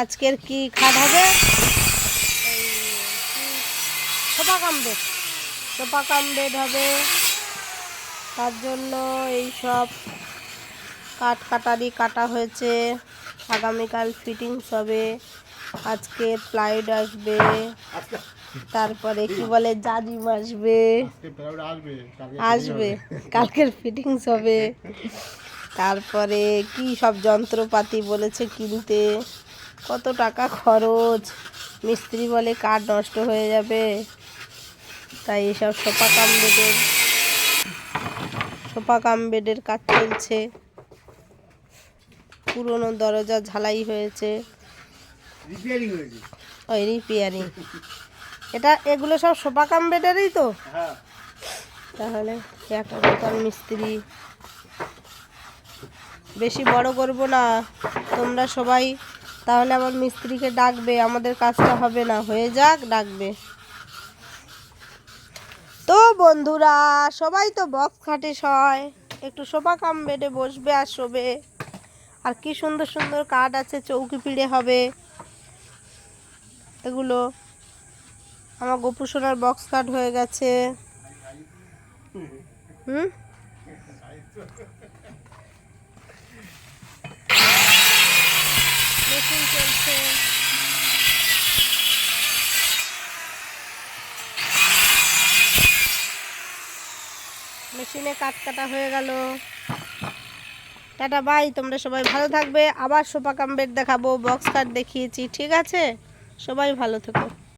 আজকের কি খাট হবে? Sofa cum bed. Sofa cum bed হবে। তার জন্য এই সব কাঠ কাটারি কাটা হয়েছে। আগামীকাল ফিটিংস হবে। আজকে প্লাইড আসবে। তারপরে কি বলে জাজিম আসবে। আসবে কালকের ফিটিংস হবে। তারপরে কি সব যন্ত্রপাতি বলেছে কিনতে? কত টাকা খরচ? মিস্ত্রি বলে কাঠ নষ্ট হয়ে যাবে। তাই এসব সোফা কাম বেডের সোফা কাম বেডের কাজ চলছে। পুরনো দরজা ঝালাই হয়েছে। ওই রিপেয়ারিং এটা এগুলো সব সোফা কাম বেডেরই তো? হ্যাঁ। তাহলে একটা দোকান মিস্ত্রি বেশি বড় করব না। তোমরা সবাই তাহলে আমার মিস্ত্রিকে ডাকবে, আমাদের কাজটা হবে না। হয়ে যাক, ডাকবে। তো বন্ধুরা, সবাই তো বক্স খাটে হয় একটু সোফা কাম বেডে বসবে আর শোবে। আর কি সুন্দর সুন্দর কাঠ আছে, চৌকি পিড়ে হবে। এগুলো আমার গোপু সোনার বক্স কাট হয়ে গেছে। হুম? মেশিন মেশিনে কাট কাটা হয়ে গেল। Tata, bye. তোমরা সবাই ভালো থাকবে। আবার সোফা কাম বেড দেখাবো বক্স কাট দেখিয়েছি, ঠিক আছে? সবাই ভালো থেকো।